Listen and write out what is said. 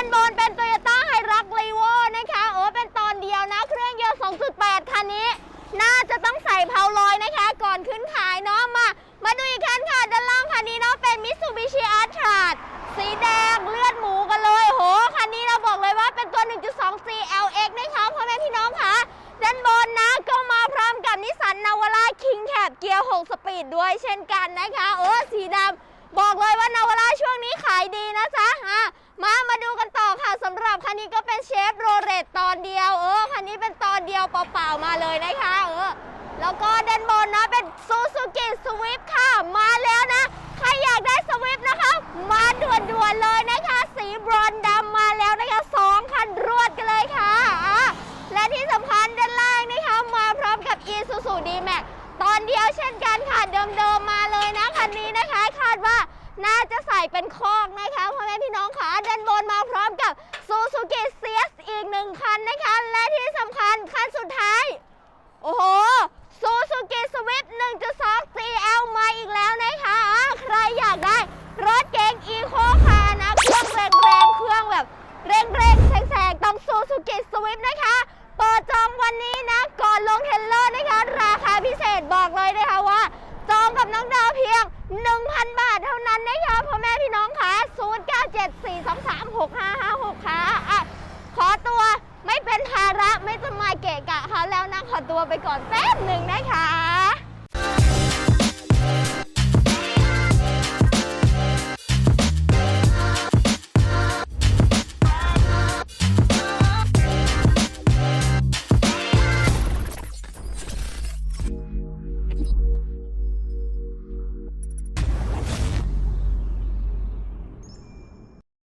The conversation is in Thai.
านบนเป็นโตโยต้าไฮรักลีโวนะคะโอ้เป็นตอนเดียวนะ เครื่องยนต์ 2.8 คันนี้ น่าจะต้องใส่เพาลอยนะคะ ก่อนขึ้นขายเนาะมา มาดูอีกคันค่ะด้านล่างคันนี้เนาะเป็นมิตซูบิชิอัลตราดสีแดงเลือดหมูกันเลยโหคันนี้เราบอกเลยว่าเป็นตัว 1.2 CLX นะคะพ่อแม่พี่น้องค่ะด้านบนนะก็มาพร้อมกับนิสสันนาวาร่าคิงแคบเกียร์ 6 สปีดด้วยเช่นกันนะคะโอ้ ค่ะสำหรับคันนี้ก็เป็นเชฟโรเลตตอนเดียว เออ คันนี้เป็นตอนเดียวเปล่าๆมาเลยนะคะ เออ แล้วก็ด้านบนนะเป็นซูซูกิสวิฟค่ะ มาแล้วนะ ใครอยากได้สวิฟนะคะ มาด่วนๆเลยนะคะ สีบรอนซ์ดำมาแล้วนะคะสองคันรวดกันเลยค่ะะและที่สำคัญด้านล่างนะคะ มาพร้อมกับ e s u s u d m a x ตอนเดียวเช่นกันค่ะ เดิมๆมาเลยนะคันนี้นะคะ คาดว่าน่าจะใส่เป็นคอกนะคะพ่อแม่พี่น้องค่ะด้านบนมาพร้อมกับ Suzuki CS อีกหนึ่งคันนะคะ และที่สำคัญคันสุดท้าย โอ้โหซูซูกิสวิฟ1.2 CL มาอีกแล้วนะคะะใครอยากได้รถเก๋งอีโคคาร์นะ เครื่องแรงๆเครื่องแบบเร่งๆแซงๆต้องซูซูกิสวิฟนะคะเปิดจองวันนี้นะก่อนลงเทเลอร์นะคะ ราคาพิเศษบอกเลยนะคะว่า จองกับน้องดาวเพียง 1,000 บาทเท่านั้นนะคะพ่อแม่พี่น้องค่ะ0974236556 ค่ะอะ ขอตัวไม่เป็นภาระไม่จะมาเกะกะเขาแล้วนะ ขอตัวไปก่อนแป๊บหนึ่งนะคะ